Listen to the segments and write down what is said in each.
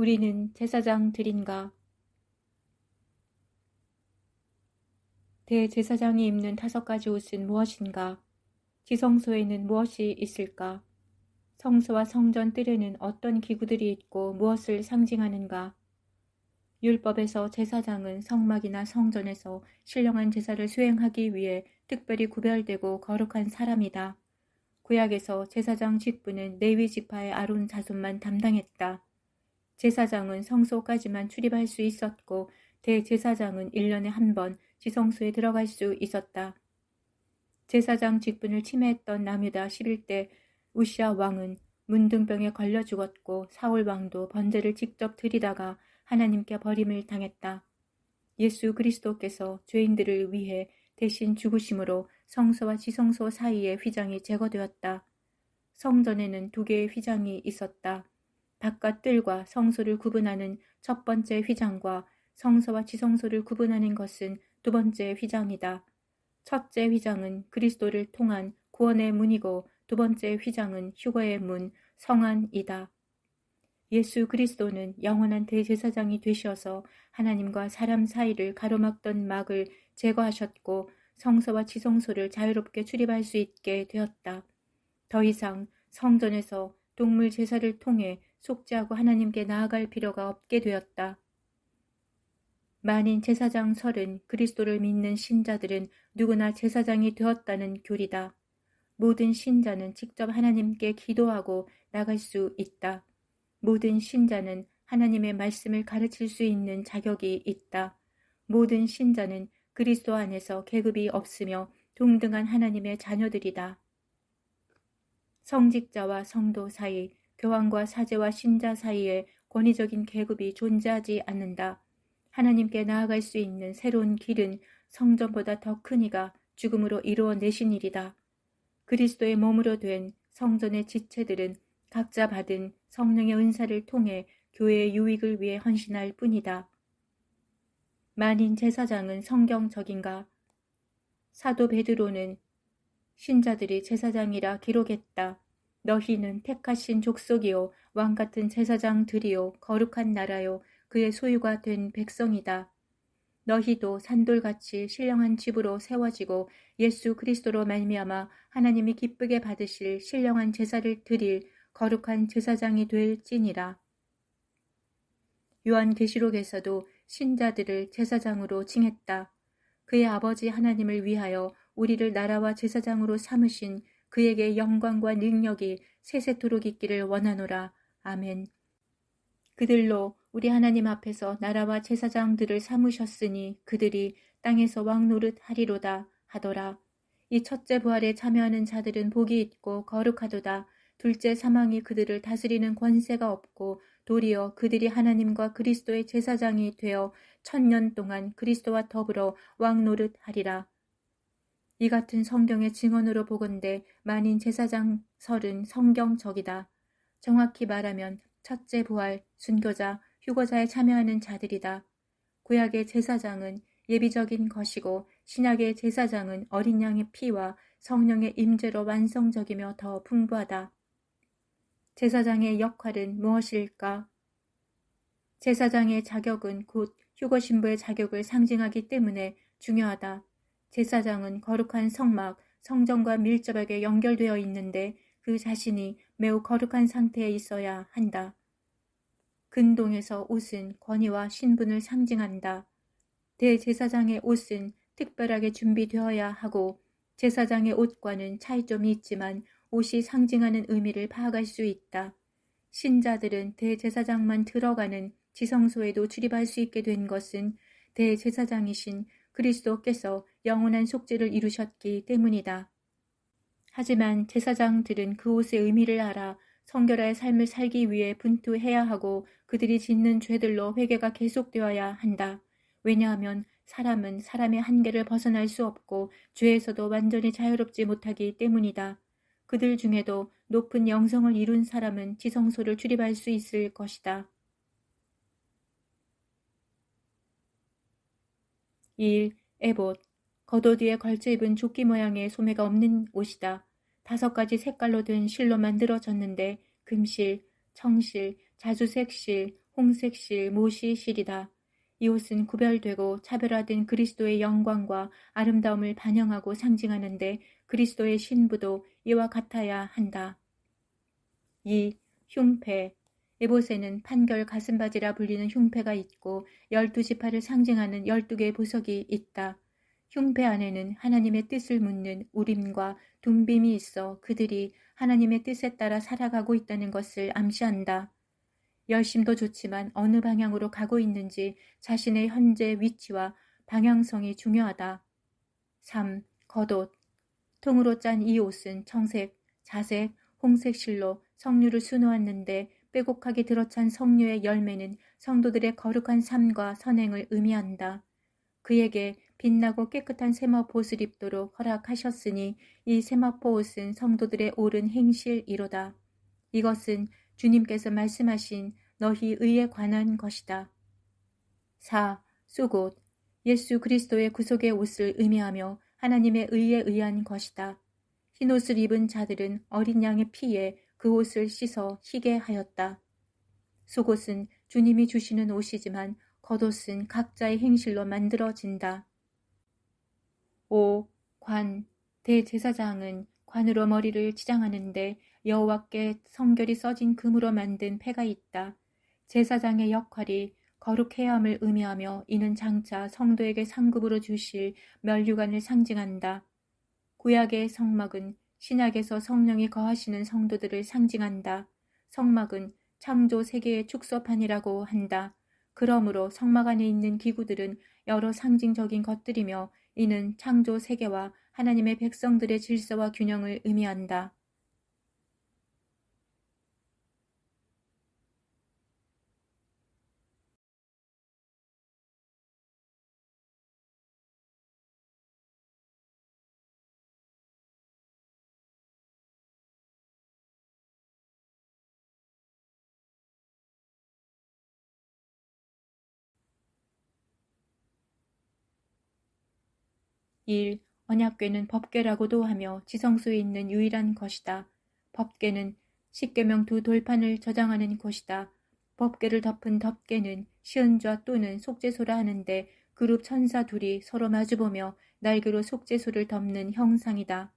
우리는 제사장들인가? 대제사장이 입는 다섯 가지 옷은 무엇인가? 지성소에는 무엇이 있을까? 성소와 성전 뜰에는 어떤 기구들이 있고 무엇을 상징하는가? 율법에서 제사장은 성막이나 성전에서 신령한 제사를 수행하기 위해 특별히 구별되고 거룩한 사람이다. 구약에서 제사장 직분은 네위 지파의 아론 자손만 담당했다. 제사장은 성소까지만 출입할 수 있었고 대제사장은 1년에 한 번 지성소에 들어갈 수 있었다. 제사장 직분을 침해했던 나뮤다 11대 우시아 왕은 문둥병에 걸려 죽었고 사울 왕도 번제를 직접 드리다가 하나님께 버림을 당했다. 예수 그리스도께서 죄인들을 위해 대신 죽으심으로 성소와 지성소 사이의 휘장이 제거되었다. 성전에는 두 개의 휘장이 있었다. 바깥 뜰과 성소를 구분하는 첫 번째 휘장과 성소와 지성소를 구분하는 것은 두 번째 휘장이다. 첫째 휘장은 그리스도를 통한 구원의 문이고 두 번째 휘장은 휴거의 문, 성안이다. 예수 그리스도는 영원한 대제사장이 되셔서 하나님과 사람 사이를 가로막던 막을 제거하셨고 성서와 지성소를 자유롭게 출입할 수 있게 되었다. 더 이상 성전에서 동물 제사를 통해 속죄하고 하나님께 나아갈 필요가 없게 되었다. 만인 제사장 설은 그리스도를 믿는 신자들은 누구나 제사장이 되었다는 교리다. 모든 신자는 직접 하나님께 기도하고 나갈 수 있다. 모든 신자는 하나님의 말씀을 가르칠 수 있는 자격이 있다. 모든 신자는 그리스도 안에서 계급이 없으며 동등한 하나님의 자녀들이다. 성직자와 성도 사이, 교황과 사제와 신자 사이에 권위적인 계급이 존재하지 않는다. 하나님께 나아갈 수 있는 새로운 길은 성전보다 더 크니가 죽음으로 이루어내신 일이다. 그리스도의 몸으로 된 성전의 지체들은 각자 받은 성령의 은사를 통해 교회의 유익을 위해 헌신할 뿐이다. 만인 제사장은 성경적인가? 사도 베드로는 신자들이 제사장이라 기록했다. 너희는 택하신 족속이요 왕 같은 제사장들이요 거룩한 나라요 그의 소유가 된 백성이다. 너희도 산돌같이 신령한 집으로 세워지고 예수 그리스도로 말미암아 하나님이 기쁘게 받으실 신령한 제사를 드릴 거룩한 제사장이 될지니라. 요한계시록에서도 신자들을 제사장으로 칭했다. 그의 아버지 하나님을 위하여 우리를 나라와 제사장으로 삼으신 그에게 영광과 능력이 세세토록 있기를 원하노라. 아멘. 그들로 우리 하나님 앞에서 나라와 제사장들을 삼으셨으니 그들이 땅에서 왕노릇 하리로다 하더라. 이 첫째 부활에 참여하는 자들은 복이 있고 거룩하도다. 둘째 사망이 그들을 다스리는 권세가 없고 도리어 그들이 하나님과 그리스도의 제사장이 되어 천년 동안 그리스도와 더불어 왕노릇 하리라. 이 같은 성경의 증언으로 보건대 만인 제사장 설은 성경적이다. 정확히 말하면 첫째 부활, 순교자, 휴거자에 참여하는 자들이다. 구약의 제사장은 예비적인 것이고 신약의 제사장은 어린 양의 피와 성령의 임재로 완성적이며 더 풍부하다. 제사장의 역할은 무엇일까? 제사장의 자격은 곧 휴거 신부의 자격을 상징하기 때문에 중요하다. 제사장은 거룩한 성막, 성전과 밀접하게 연결되어 있는데 그 자신이 매우 거룩한 상태에 있어야 한다. 근동에서 옷은 권위와 신분을 상징한다. 대제사장의 옷은 특별하게 준비되어야 하고 제사장의 옷과는 차이점이 있지만 옷이 상징하는 의미를 파악할 수 있다. 신자들은 대제사장만 들어가는 지성소에도 출입할 수 있게 된 것은 대제사장이신 그리스도께서 영원한 속죄를 이루셨기 때문이다. 하지만 제사장들은 그 옷의 의미를 알아 성결의 삶을 살기 위해 분투해야 하고 그들이 짓는 죄들로 회개가 계속되어야 한다. 왜냐하면 사람은 사람의 한계를 벗어날 수 없고 죄에서도 완전히 자유롭지 못하기 때문이다. 그들 중에도 높은 영성을 이룬 사람은 지성소를 출입할 수 있을 것이다. 1. 에봇 겉옷 위에 걸쳐 입은 조끼 모양의 소매가 없는 옷이다. 다섯 가지 색깔로 된 실로 만들어졌는데 금실, 청실, 자주색실, 홍색실, 모시실이다. 이 옷은 구별되고 차별화된 그리스도의 영광과 아름다움을 반영하고 상징하는데 그리스도의 신부도 이와 같아야 한다. 2. 흉패 에봇에는 판결 가슴바지라 불리는 흉패가 있고 열두 지파를 상징하는 열두 개의 보석이 있다. 흉패 안에는 하나님의 뜻을 묻는 우림과 둠빔이 있어 그들이 하나님의 뜻에 따라 살아가고 있다는 것을 암시한다. 열심도 좋지만 어느 방향으로 가고 있는지 자신의 현재 위치와 방향성이 중요하다. 3. 겉옷 통으로 짠 이 옷은 청색, 자색, 홍색 실로 성류를 수놓았는데 빼곡하게 들어찬 성류의 열매는 성도들의 거룩한 삶과 선행을 의미한다. 그에게 빛나고 깨끗한 세마포 옷을 입도록 허락하셨으니 이 세마포 옷은 성도들의 옳은 행실이로다. 이것은 주님께서 말씀하신 너희 의에 관한 것이다. 4. 쑥옷 예수 그리스도의 구속의 옷을 의미하며 하나님의 의에 의한 것이다. 흰 옷을 입은 자들은 어린 양의 피에 그 옷을 씻어 희게 하였다. 속옷은 주님이 주시는 옷이지만 겉옷은 각자의 행실로 만들어진다. 5. 관 대제사장은 관으로 머리를 치장하는데 여호와께 성결이 써진 금으로 만든 패가 있다. 제사장의 역할이 거룩해야 함을 의미하며 이는 장차 성도에게 상급으로 주실 멸류관을 상징한다. 구약의 성막은 신약에서 성령이 거하시는 성도들을 상징한다. 성막은 창조 세계의 축소판이라고 한다. 그러므로 성막 안에 있는 기구들은 여러 상징적인 것들이며 이는 창조 세계와 하나님의 백성들의 질서와 균형을 의미한다. 1. 언약궤는 법궤라고도 하며 지성소에 있는 유일한 것이다. 법궤는 십계명 두 돌판을 저장하는 곳이다. 법궤를 덮은 덮개는 시은좌 또는 속죄소라 하는데 그룹 천사 둘이 서로 마주보며 날개로 속죄소를 덮는 형상이다.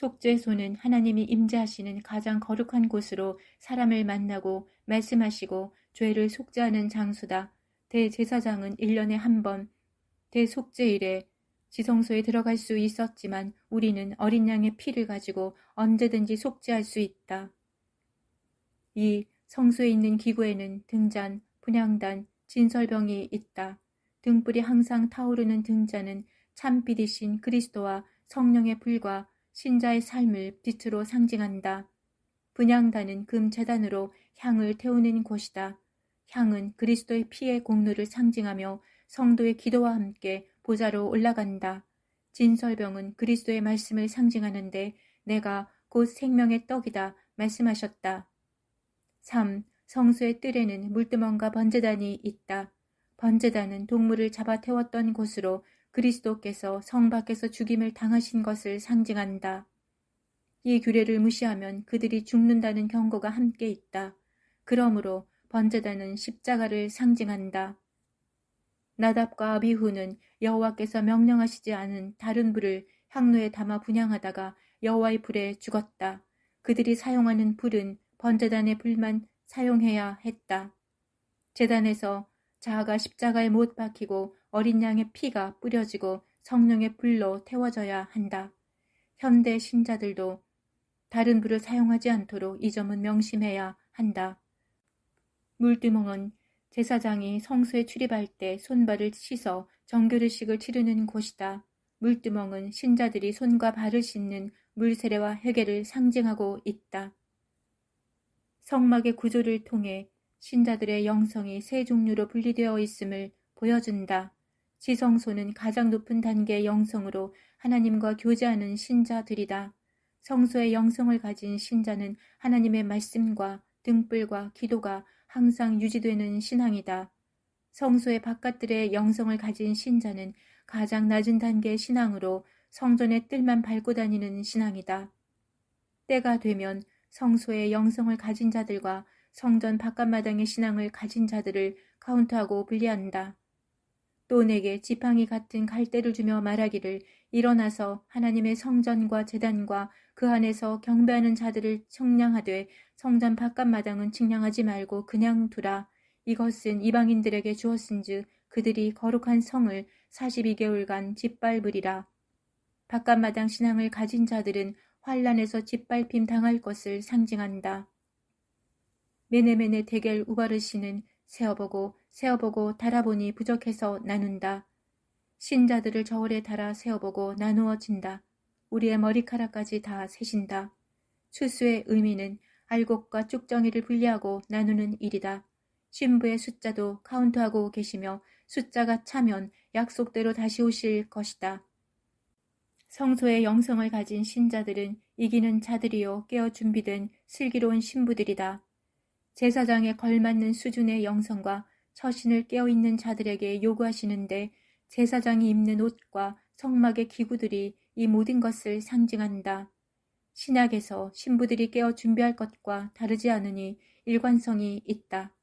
속죄소는 하나님이 임재하시는 가장 거룩한 곳으로 사람을 만나고 말씀하시고 죄를 속죄하는 장소다. 대제사장은 1년에 한 번 대속죄일에 지성소에 들어갈 수 있었지만 우리는 어린 양의 피를 가지고 언제든지 속죄할 수 있다. 이 성소에 있는 기구에는 등잔, 분향단, 진설병이 있다. 등불이 항상 타오르는 등잔은 참빛이신 그리스도와 성령의 불과 신자의 삶을 빛으로 상징한다. 분양단은 금재단으로 향을 태우는 곳이다. 향은 그리스도의 피의 공로를 상징하며 성도의 기도와 함께 보좌로 올라간다. 진설병은 그리스도의 말씀을 상징하는데 내가 곧 생명의 떡이다 말씀하셨다. 3. 성수의 뜰에는 물두멍과 번제단이 있다. 번제단은 동물을 잡아 태웠던 곳으로 그리스도께서 성 밖에서 죽임을 당하신 것을 상징한다. 이 규례를 무시하면 그들이 죽는다는 경고가 함께 있다. 그러므로 번제단은 십자가를 상징한다. 나답과 아비후는 여호와께서 명령하시지 않은 다른 불을 향로에 담아 분양하다가 여호와의 불에 죽었다. 그들이 사용하는 불은 번제단의 불만 사용해야 했다. 재단에서 자아가 십자가에 못 박히고 어린 양의 피가 뿌려지고 성령의 불로 태워져야 한다. 현대 신자들도 다른 불을 사용하지 않도록 이 점은 명심해야 한다. 물두멍은 제사장이 성소에 출입할 때 손발을 씻어 정교를식을 치르는 곳이다. 물두멍은 신자들이 손과 발을 씻는 물세례와 회개를 상징하고 있다. 성막의 구조를 통해 신자들의 영성이 세 종류로 분리되어 있음을 보여준다. 지성소는 가장 높은 단계의 영성으로 하나님과 교제하는 신자들이다. 성소의 영성을 가진 신자는 하나님의 말씀과 등불과 기도가 항상 유지되는 신앙이다. 성소의 바깥들의 영성을 가진 신자는 가장 낮은 단계의 신앙으로 성전의 뜰만 밟고 다니는 신앙이다. 때가 되면 성소의 영성을 가진 자들과 성전 바깥마당의 신앙을 가진 자들을 카운트하고 분리한다. 또 내게 지팡이 같은 갈대를 주며 말하기를 일어나서 하나님의 성전과 재단과 그 안에서 경배하는 자들을 청량하되 성전 바깥 마당은 측량하지 말고 그냥 두라. 이것은 이방인들에게 주었은즉 그들이 거룩한 성을 42개월간 짓밟으리라. 바깥 마당 신앙을 가진 자들은 환란에서 짓밟힘 당할 것을 상징한다. 메네메네 대결 우바르시는 세어보고 세어보고 달아보니 부족해서 나눈다. 신자들을 저울에 달아 세어보고 나누어진다. 우리의 머리카락까지 다 세신다. 추수의 의미는 알곡과 쭉정이를 분리하고 나누는 일이다. 신부의 숫자도 카운트하고 계시며 숫자가 차면 약속대로 다시 오실 것이다. 성소의 영성을 가진 신자들은 이기는 자들이요 깨어 준비된 슬기로운 신부들이다. 제사장에 걸맞는 수준의 영성과 처신을 깨어있는 자들에게 요구하시는데 제사장이 입는 옷과 성막의 기구들이 이 모든 것을 상징한다. 신약에서 신부들이 깨어 준비할 것과 다르지 않으니 일관성이 있다.